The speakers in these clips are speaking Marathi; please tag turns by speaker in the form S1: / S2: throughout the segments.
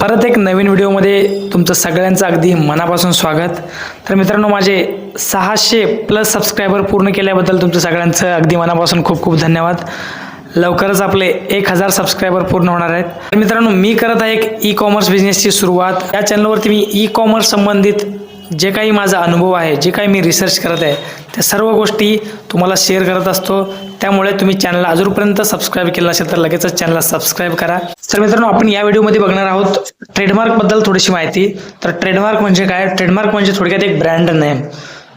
S1: परत एक नवीन व्हिडिओमध्ये तुमचं सगळ्यांचं अगदी मनापासून स्वागत. तर मित्रांनो माझे सहाशे प्लस सबस्क्रायबर पूर्ण केल्याबद्दल तुमचं सगळ्यांचं अगदी मनापासून खूप खूप धन्यवाद. लवकरच आपले एक हजार सबस्क्रायबर पूर्ण होणार आहेत. तर मित्रांनो मी करत आहे एक ई कॉमर्स बिझनेसची सुरुवात. या चॅनलवरती मी ई कॉमर्स संबंधित जे काही माझा अनुभव आहे जे काही मी रिसर्च करत आहे त्या सर्व गोष्टी तुम्हाला शेअर करत असतो. त्यामुळे तुम्ही चॅनलला अजूनपर्यंत सबस्क्राईब केलं असेल तर लगेचच चॅनलला सबस्क्राईब करा. तर मित्रांनो आपण या व्हिडिओमध्ये बघणार आहोत ट्रेडमार्कबद्दल थोडीशी माहिती. तर ट्रेडमार्क म्हणजे काय? ट्रेडमार्क म्हणजे थोडक्यात एक ब्रँड नेम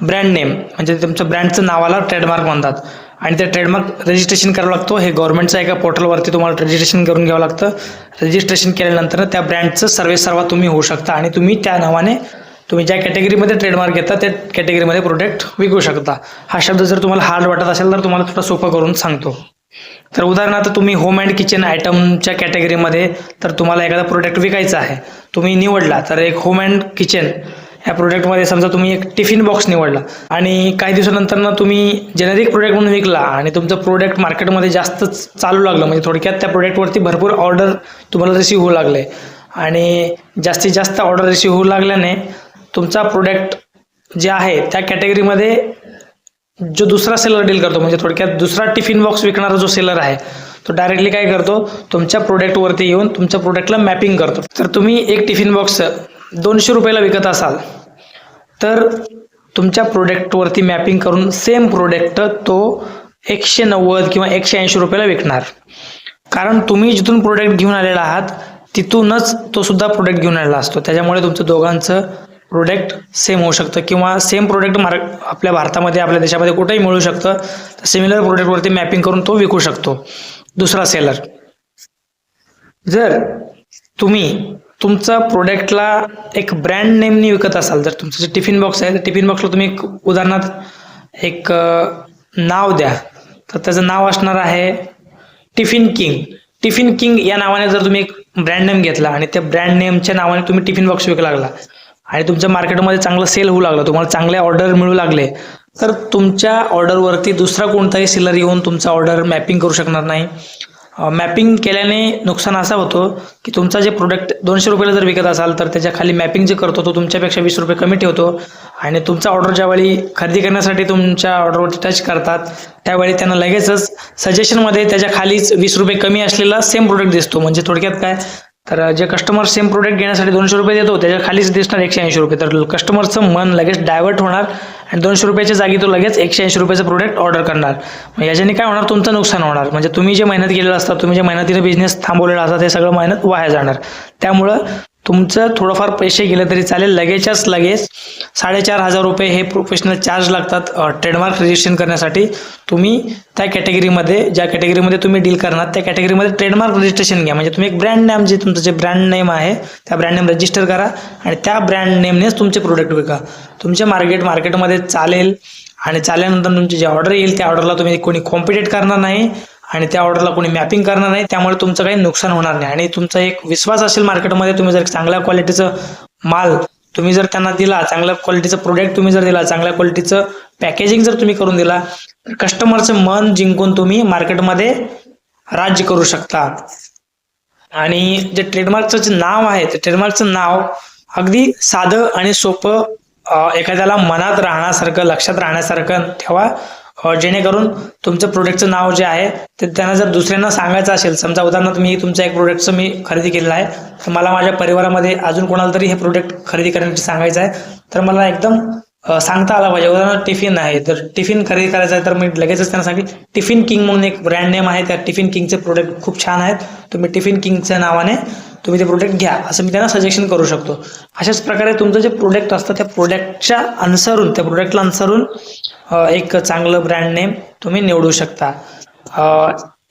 S1: ब्रँड नेम म्हणजे तुमच्या ब्रँडचं नावाला ट्रेडमार्क म्हणतात. आणि ते ट्रेडमार्क रजिस्ट्रेशन करावं लागतो. हे गव्हर्नमेंटच्या एका पोर्टलवरती तुम्हाला रजिस्ट्रेशन करून घ्यावं लागतं. रजिस्ट्रेशन केल्यानंतर त्या ब्रँडचं सर्वे सर्वा तुम्ही होऊ शकता आणि तुम्ही त्या नावाने तुम्ही ज्या कॅटेगरीमध्ये ट्रेडमार्क घेता त्या कॅटेगरीमध्ये प्रोडक्ट विकू शकता. हा शब्द जर तुम्हाला हार्ड वाटत असेल तर तुम्हाला थोडा सोपं करून सांगतो. तर उदाहरणार्थ तुम्ही होम अँड किचन आयटमच्या कॅटेगरीमध्ये तर तुम्हाला एखादा प्रोडक्ट विकायचा आहे तुम्ही निवडला तर एक होम अँड किचन या प्रोडक्टमध्ये समजा तुम्ही एक टिफिन बॉक्स निवडला आणि काही दिवसानंतर ना तुम्ही जेनेरिक प्रोडक्ट म्हणून विकला आणि तुमचं प्रोडक्ट मार्केटमध्ये जास्त चालू लागलं म्हणजे थोडक्यात त्या प्रोडक्टवरती भरपूर ऑर्डर तुम्हाला रिसीव होऊ लागले आणि जास्तीत जास्त ऑर्डर रिसीव होऊ लागल्याने तुमचा प्रोडक्ट जे आहे त्या कॅटेगरीमध्ये जो दुसरा सेलर डील करतो म्हणजे थोडक्यात दुसरा टिफिन बॉक्स विकणारा जो सेलर आहे तो डायरेक्टली काय करतो? तुमच्या प्रोडक्टवरती येऊन तुमच्या प्रोडक्टला मॅपिंग करतो. तर तुम्ही एक टिफिन बॉक्स दोनशे रुपयाला विकत असाल तर तुमच्या प्रोडक्टवरती मॅपिंग करून सेम प्रोडक्ट तो एकशे नव्वद किंवा एकशे ऐंशी रुपयाला विकणार. कारण तुम्ही जिथून प्रोडक्ट घेऊन आलेला आहात तिथूनच तो सुद्धा प्रोडक्ट घेऊन आलेला असतो. त्याच्यामुळे तुमचं दोघांचं प्रोडक्ट सेम होऊ शकतं किंवा सेम प्रोडक्ट मार आपल्या भारतामध्ये आपल्या देशामध्ये कुठेही मिळू शकतं तर सिमिलर प्रोडक्टवरती मॅपिंग करून तो विकू शकतो. दुसरा सेलर जर तुम्ही तुमचा प्रोडक्टला एक ब्रँड नेमनी विकत असाल जर तुमचं जे टिफिन बॉक्स आहे तर टिफिन बॉक्सला तुम्ही एक उदाहरणार्थ एक नाव द्या. तर त्याचं नाव असणार आहे टिफिन किंग टिफिन किंग या नावाने जर तुम्ही एक ब्रँड नेम घेतला आणि त्या ब्रँड नेमच्या नावाने तुम्ही टिफिन बॉक्स विकू लागला आणि तुमच्या मार्केटमध्ये चांगलं सेल होऊ लागलं तुम्हाला चांगले ऑर्डर मिळू लागले तर तुमच्या ऑर्डरवरती दुसरा कोणताही सेलर येऊन तुमचा ऑर्डर मॅपिंग करू शकणार नाही. मॅपिंग केल्याने नुकसान असा होतो की तुमचा जे प्रोडक्ट दोनशे रुपयाला जर विकत असाल तर त्याच्याखाली मॅपिंग जे करतो तो तुमच्यापेक्षा वीस रुपये कमी ठेवतो. आणि तुमचा ऑर्डर ज्यावेळी खरेदी करण्यासाठी तुमच्या ऑर्डरवरती टच करतात त्यावेळी त्यांना लगेचच सजेशनमध्ये त्याच्या खालीच वीस रुपये कमी असलेला सेम प्रोडक्ट दिसतो. म्हणजे थोडक्यात काय? तर जे कस्टमर सेम प्रोडक्ट घेण्यासाठी दोनशे रुपये देतो त्याच्या खालीच दिसणार एकशे ऐंशी रुपये. तर कस्टमरचं मन लगेच डायव्हर्ट होणार आणि दोनशे रुपयाच्या जागी तो लगेच एकशे ऐंशी रुपयाचं प्रोडक्ट ऑर्डर करणार. मग याच्याने काय होणार? तुमचं नुकसान होणार. म्हणजे तुम्ही जे मेहनत केलेलं असतात तुम्ही जे मेहनतीने बिझनेस थांबवलेला असतात ते सगळं मेहनत वाया जाणार. त्यामुळं तुमचं थोडंफार पैसे गेले तरी चालेल. लगेचच लगेच साडेचार हजार रुपये हे प्रोफेशनल चार्ज लागतात ट्रेडमार्क रजिस्ट्रेशन करण्यासाठी. तुम्ही त्या कॅटेगरीमध्ये ज्या कॅटेगरीमध्ये तुम्ही डील करणार त्या कॅटेगरीमध्ये ट्रेडमार्क रजिस्ट्रेशन घ्या. म्हणजे तुम्ही एक ब्रँड नेम जे तुमचं जे ब्रँड नेम आहे त्या ब्रँड नेम रजिस्टर करा आणि त्या ब्रँड नेमनेच तुमचे प्रोडक्ट विका. तुमचे मार्केट मार्केटमध्ये चालेल आणि चालल्यानंतर तुमची जे ऑर्डर येईल त्या ऑर्डरला तुम्ही कोणी कॉम्पिटेट करणार नाही. आणि त्या ऑर्डरला कोणी मॅपिंग करणार नाही त्यामुळे तुमचं काही नुकसान होणार नाही. आणि तुमचा एक विश्वास असेल मार्केटमध्ये तुम्ही जर चांगल्या क्वालिटीचं माल तुम्ही जर त्यांना दिला चांगल्या क्वालिटीचं प्रोडक्ट तुम्ही जर दिला चांगल्या क्वालिटीचं पॅकेजिंग जर तुम्ही करून दिला तर कस्टमरचं मन जिंकून तुम्ही मार्केटमध्ये राज्य करू शकता आणि जे ट्रेडमार्कचं जे नाव आहे ते ट्रेडमार्कचं नाव अगदी साधं आणि सोपं एखाद्याला मनात राहण्यासारखं लक्षात राहण्यासारखं ठेवा. हो, जेणेकरून तुमचं प्रोडक्टचं नाव जे आहे ते त्यांना जर दुसऱ्यांना सांगायचं असेल समजा उदाहरणार्थ मी तुमच्या एक प्रोडक्टचं मी खरेदी केलेलं आहे तर मला माझ्या परिवारामध्ये अजून कोणाला तरी हे प्रोडक्ट खरेदी करण्यासाठी सांगायचं आहे तर मला एकदम सांगता आला पाहिजे. उदाहरणार्थ टिफिन आहे तर टिफिन खरेदी करायचं आहे तर मी लगेचच त्यांना सांगेल टिफिन किंग म्हणून एक ब्रँड नेम आहे त्या टिफिन किंगचे प्रोडक्ट खूप छान आहेत. तुम्ही टिफिन किंगच्या नावाने तुम्ही ते प्रोडक्ट घ्या असं मी त्यांना सजेशन करू शकतो. अशाच प्रकारे तुमचं जे प्रोडक्ट असतं त्या प्रोडक्टच्या अनुसरून त्या प्रोडक्टला अनुसरून एक चांगलं ब्रँड नेम तुम्ही निवडू शकता.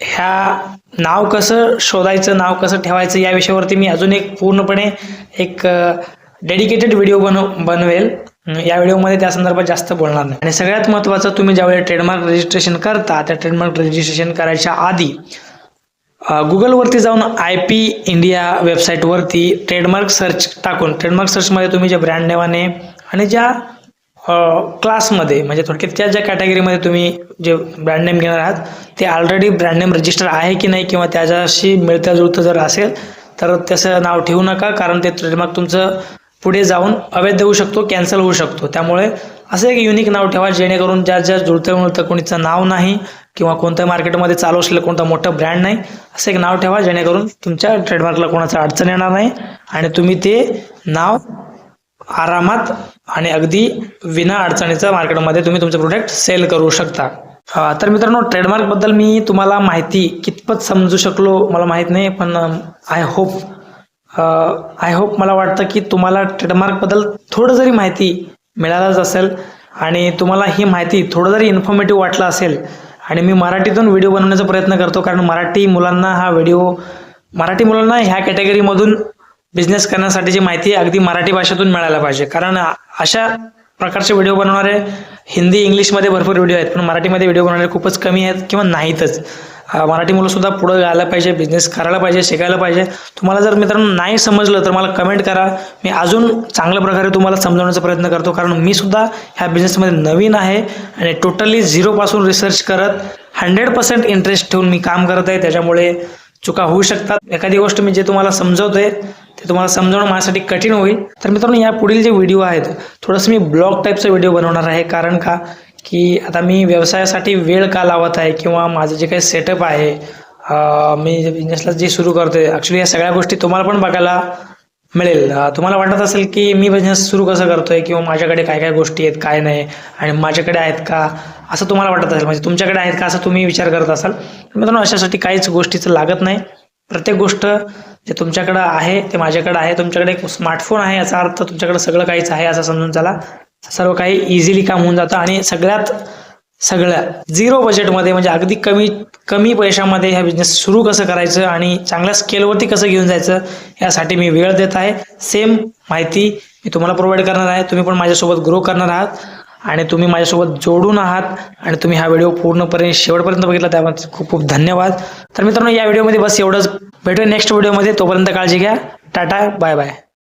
S1: ह्या नाव कसं शोधायचं नाव कसं ठेवायचं या विषयावरती मी अजून एक पूर्णपणे एक डेडिकेटेड व्हिडिओ बनव बनवेल. या व्हिडिओमध्ये त्या संदर्भात जास्त बोलणार नाही. आणि सगळ्यात महत्त्वाचं तुम्ही ज्यावेळी ट्रेडमार्क रजिस्ट्रेशन करता त्या ट्रेडमार्क रजिस्ट्रेशन करायच्या आधी गुगलवरती जाऊन आय पी इंडिया वेबसाईटवरती ट्रेडमार्क सर्च टाकून ट्रेडमार्क सर्चमध्ये तुम्ही ज्या ब्रँड नेवाने आणि ज्या क्लासमध्ये म्हणजे थोडक्यात त्या ज्या कॅटेगरीमध्ये तुम्ही जे ब्रँड नेम घेणार आहात ते ऑलरेडी ब्रँड नेम रजिस्टर आहे की नाही किंवा त्याच्याशी मिळत्या जुळतं जर असेल तर त्याचं नाव ठेवू नका कारण ते ट्रेडमार्क तुमचं पुढे जाऊन अवैध होऊ शकतो कॅन्सल होऊ शकतो. त्यामुळे असं एक युनिक नाव ठेवा जेणेकरून ज्या ज्या जुळतं मिळतं कोणीचं नाव नाही किंवा कोणत्या मार्केटमध्ये चालू असलेलं कोणतं मोठं ब्रँड नाही असं एक नाव ठेवा जेणेकरून तुमच्या ट्रेडमार्कला कोणाचा अडचण येणार नाही आणि तुम्ही ते नाव आरामात आणि अगदी विना अडचणीचं मार्केटमध्ये तुम्ही तुमचे प्रोडक्ट सेल करू शकता. तर मित्रांनो ट्रेडमार्कबद्दल मी तुम्हाला माहिती कितपत समजू शकलो मला माहीत नाही पण आय होप आय होप मला वाटतं की तुम्हाला ट्रेडमार्कबद्दल थोडं जरी माहिती मिळालंच असेल. आणि तुम्हाला ही माहिती थोडं जरी इन्फॉर्मेटिव्ह वाटलं असेल आणि मी मराठीतून व्हिडिओ बनवण्याचा प्रयत्न करतो कारण मराठी मुलांना हा व्हिडिओ मराठी मुलांना ह्या कॅटेगरीमधून बिझनेस करण्यासाठीची माहिती अगदी मराठी भाषेतून मिळायला पाहिजे. कारण अशा प्रकारचे व्हिडिओ बनवणारे हिंदी इंग्लिशमध्ये भरपूर व्हिडिओ आहेत पण मराठीमध्ये व्हिडिओ बनवणारे खूपच कमी आहेत किंवा नाहीतच. मराठी मुलं सुद्धा पुढं यायला पाहिजे बिझनेस करायला पाहिजे शिकायला पाहिजे. तुम्हाला जर मित्रांनो नाही समजलं तर मला कमेंट करा. मी अजून चांगल्या प्रकारे तुम्हाला समजवण्याचा प्रयत्न करतो कारण मी सुद्धा ह्या बिझनेसमध्ये नवीन आहे आणि टोटली झिरोपासून रिसर्च करत हंड्रेड पर्सेंट इंटरेस्ट ठेवून मी काम करत आहे. त्याच्यामुळे चुका होऊ शकतात. एखादी गोष्ट मी जे तुम्हाला समजवतोय ते तुम्हाला समजवणं माझ्यासाठी कठीण होईल. तर मित्रांनो या पुढील जे व्हिडिओ आहेत थोडंसं मी ब्लॉग टाईपचा व्हिडिओ बनवणार आहे. कारण का? की आता मी व्यवसायासाठी वेळ का लावत आहे किंवा माझं जे काही सेटअप आहे मी बिझनेसला जे सुरू करतोय ॲक्च्युली या सगळ्या गोष्टी तुम्हाला पण बघायला मिळेल. तुम्हाला वाटत असेल की मी बिझनेस सुरू कसं करतोय किंवा माझ्याकडे काय काय गोष्टी आहेत काय नाही आणि माझ्याकडे आहेत का असं तुम्हाला वाटत असेल म्हणजे तुमच्याकडे आहेत का असं तुम्ही विचार करत असाल. मित्रांनो अशासाठी काहीच गोष्टीचं लागत नाही. प्रत्येक गोष्ट जे तुमच्याकडं आहे ते माझ्याकडं आहे तुमच्याकडे एक स्मार्टफोन आहे याचा अर्थ तुमच्याकडे सगळं काहीच आहे असं समजून चला. सर्व काही इझिली काम होऊन जातं आणि सगळ्यात सगळ्या झिरो बजेटमध्ये म्हणजे अगदी कमी कमी पैशामध्ये ह्या बिझनेस सुरू कसं करायचं आणि चांगल्या स्केलवरती कसं घेऊन जायचं यासाठी मी वेळ देत आहे. सेम माहिती मी तुम्हाला प्रोव्हाइड करणार आहे. तुम्ही पण माझ्यासोबत ग्रो करणार आहात आणि तुम्ही माझ्यासोबत जोडून आहात आणि तुम्ही हा व्हिडिओ पूर्णपणे शेवटपर्यंत बघितला त्यामध्ये खूप खूप धन्यवाद. तर मित्रांनो या व्हिडिओमध्ये बस एवढंच. भेटूया नेक्स्ट व्हिडिओमध्ये तोपर्यंत काळजी घ्या. Tata bye bye